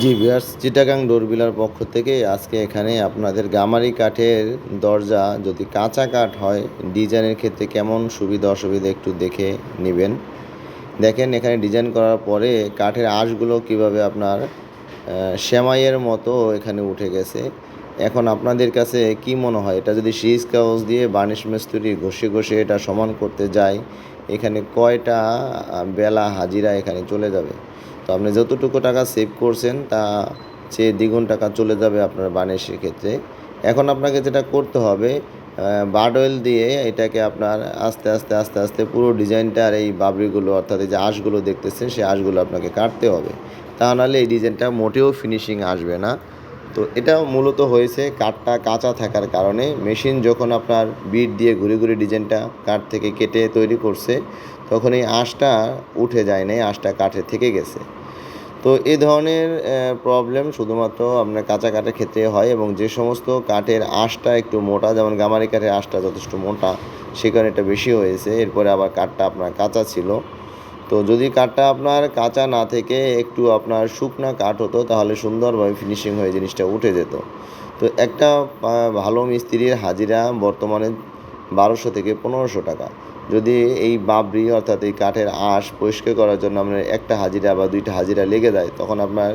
জি বিয়ার্স চিটাগাং ডোরবিলার পক্ষ থেকে আজকে এখানে আপনাদের গামারি কাঠের দরজা যদি কাঁচা কাঠ হয়, ডিজাইনের ক্ষেত্রে কেমন সুবিধা অসুবিধা একটু দেখে নেবেন। দেখেন এখানে ডিজাইন করার পরে কাঠের আঁশগুলো কীভাবে আপনার শ্যামাইয়ের মতো এখানে উঠে গেছে। এখন আপনাদের কাছে কি মনে হয়? এটা যদি সিরিজ কাগজ দিয়ে বার্নিশ মিস্ত্রি ঘষে ঘষে এটা সমান করতে যায় এখানে কয়টা বেলা হাজিরা এখানে চলে যাবে। তো আপনি যতটুকু টাকা সেভ করছেন, তা চেয়ে দ্বিগুণ টাকা চলে যাবে আপনার বার্নিশের ক্ষেত্রে এখন আপনাকে যেটা করতে হবে বার্ড অয়েল দিয়ে এটাকে আপনার আস্তে আস্তে আস্তে আস্তে পুরো ডিজাইনটার এই বাবরিগুলো, অর্থাৎ এই যে আঁশগুলো দেখতেছেন সেই আঁশগুলো আপনাকে কাটতে হবে। তা নাহলে এই ডিজাইনটা মোটেও ফিনিশিং আসবে না। তো এটা মূলত হয়েছে কাঠটা কাঁচা থাকার কারণে। মেশিন যখন আপনার বিট দিয়ে ঘুরে ঘুরে ডিজাইনটা কাঠ থেকে কেটে তৈরি করছে তখন এই আঁশটা উঠে যায় নাই, আঁশটা কাঠে থেকে গেছে। তো এ ধরনের প্রবলেম শুধুমাত্র আপনার কাঁচা কাঠের ক্ষেত্রে হয় এবং যে সমস্ত কাঠের আঁশটা একটু মোটা, যেমন গামারি কাঠের আঁশটা যথেষ্ট মোটা, সে এটা বেশি হয়েছে। এরপরে আবার কাঠটা আপনার কাঁচা ছিল। তো যদি কাঠটা আপনার কাঁচা না থেকে একটু আপনার শুকনা কাঠ হতো, তাহলে সুন্দরভাবে ফিনিশিং হয়ে জিনিসটা উঠে যেত। তো একটা ভালো মিস্ত্রির হাজিরা বর্তমানে বারোশো থেকে পনেরোশো টাকা। যদি এই বাবরি অর্থাৎ এই কাঠের আঁশ পরিষ্কার করার জন্য আপনার একটা হাজিরা বা দুইটা হাজিরা লেগে যায়, তখন আপনার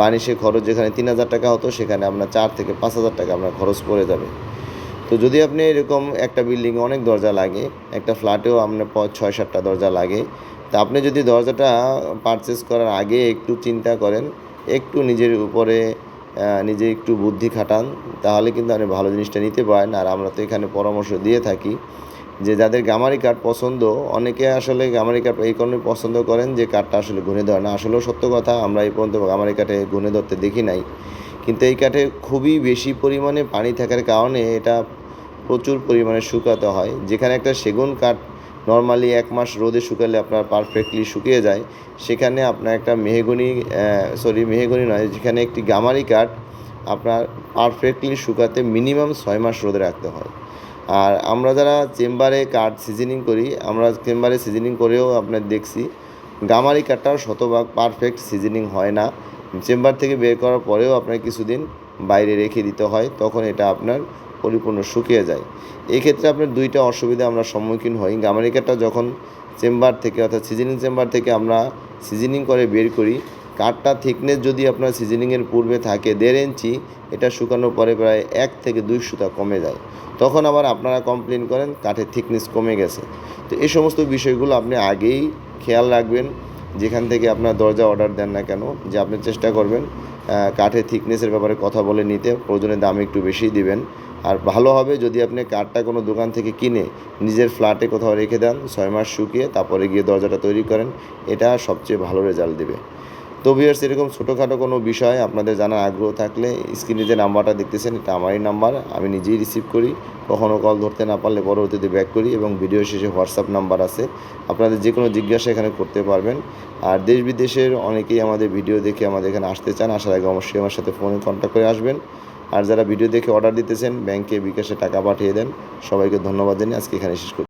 বানিশের খরচ যেখানে তিন হাজার টাকা হতো, সেখানে আপনার চার থেকে পাঁচ হাজার টাকা আপনার খরচ পড়ে যাবে। তো যদি আপনি এরকম একটা বিল্ডিংয়ে অনেক দরজা লাগে, একটা ফ্ল্যাটেও আপনার ছয় সাতটা দরজা লাগে তা আপনি যদি দরজাটা পারচেস করার আগে একটু চিন্তা করেন, একটু নিজের উপরে নিজে একটু বুদ্ধি খাটান, তাহলে কিন্তু আপনি ভালো জিনিসটা নিতে পারেন। আর আমরা তো এখানে পরামর্শ দিয়ে থাকি যে যাদের গামারি কাঠ পছন্দ, অনেকে আসলে গামারি কাঠ এই কারণে পছন্দ করেন যে কাঠটা আসলে গুনে ধরে না। আসলেও সত্য কথা, আমরা এই পর্যন্ত গামারি কাঠে গুনে ধরতে দেখি নাই। কিন্তু এই কাঠে খুবই বেশি পরিমাণে পানি থাকার কারণে এটা প্রচুর পরিমাণে শুকাতে হয়। যেখানে একটা সেগুন কাঠ নর্মালি এক মাস রোদে শুকালে আপনার পারফেক্টলি শুকিয়ে যায়। সেখানে আপনার একটা মেহেগুনি সরি মেহগনি নয়, যেখানে একটি গামারি কাঠ আপনার পারফেক্টলি শুকাতে মিনিমাম ছয় মাস রোদে রাখতে হয়। আর আমরা যারা চেম্বারে কাঠ সিজনিং করি, আমরা চেম্বারে সিজনিং করেও আপনার দেখছি, গামারি কাঠটাও শতভাগ পারফেক্ট সিজনিং হয় না। চেম্বার থেকে বের করার পরেও আপনার কিছুদিন বাইরে রেখে দিতে হয়, তখন এটা আপনার পরিপূর্ণ শুকিয়ে যায়। এক্ষেত্রে আপনার দুইটা অসুবিধা আমরা সম্মুখীন হই। গামারি কাঠটা যখন চেম্বার থেকে অর্থাৎ সিজনিং চেম্বার থেকে আমরা সিজনিং করে বের করি, কাঠটা থিকনেস যদি আপনার সিজনিংয়ের পূর্বে থাকে, দেড় ইঞ্চি, এটা শুকানোর পরে প্রায় এক থেকে দুই সুতা কমে যায়। তখন আবার আপনারা কমপ্লেন করেন, কাঠের থিকনেস কমে গেছে। তো এই সমস্ত বিষয়গুলো আপনি আগেই খেয়াল রাখবেন। যেখান থেকে আপনার দরজা অর্ডার দেন না কেন, যে আপনি চেষ্টা করবেন কাঠের থিকনেসের ব্যাপারে কথা বলে নিতে, প্রয়োজনে দাম একটু বেশি দিবেন। আর ভালো হবে যদি আপনি কাঠটা কোনো দোকান থেকে কিনে নিজের ফ্ল্যাটে কোথাও রেখে দেন, ছয় মাস শুকিয়ে তারপরে গিয়ে দরজাটা তৈরি করেন, এটা সবচেয়ে ভালো রেজাল্ট দেবে। তো ভিউয়ার্স এরকম ছোটোখাটো কোনো বিষয় আপনাদের জানার আগ্রহ থাকলে স্ক্রিনে যে নাম্বারটা দেখতেছেন, এটা আমারই নাম্বার। আমি নিজেই রিসিভ করি। কখনও কল ধরতে না পারলে পরবর্তীতে ব্যাক করি এবং ভিডিও শেষে হোয়াটসঅ্যাপ নাম্বার আছে। আপনাদের যে কোনো জিজ্ঞাসা এখানে করতে পারবেন। আর দেশ বিদেশের অনেকেই আমাদের ভিডিও দেখে আমাদের এখানে আসতে চান, আসার আগে অবশ্যই আমার সাথে ফোনে কন্ট্যাক্ট করে আসবেন। আর যারা ভিডিও দেখে অর্ডার দিতেছেন ব্যাংকে বিকাশে টাকা পাঠিয়ে দেন। সবাইকে ধন্যবাদ জানিয়ে আজকে এখানে শেষ করি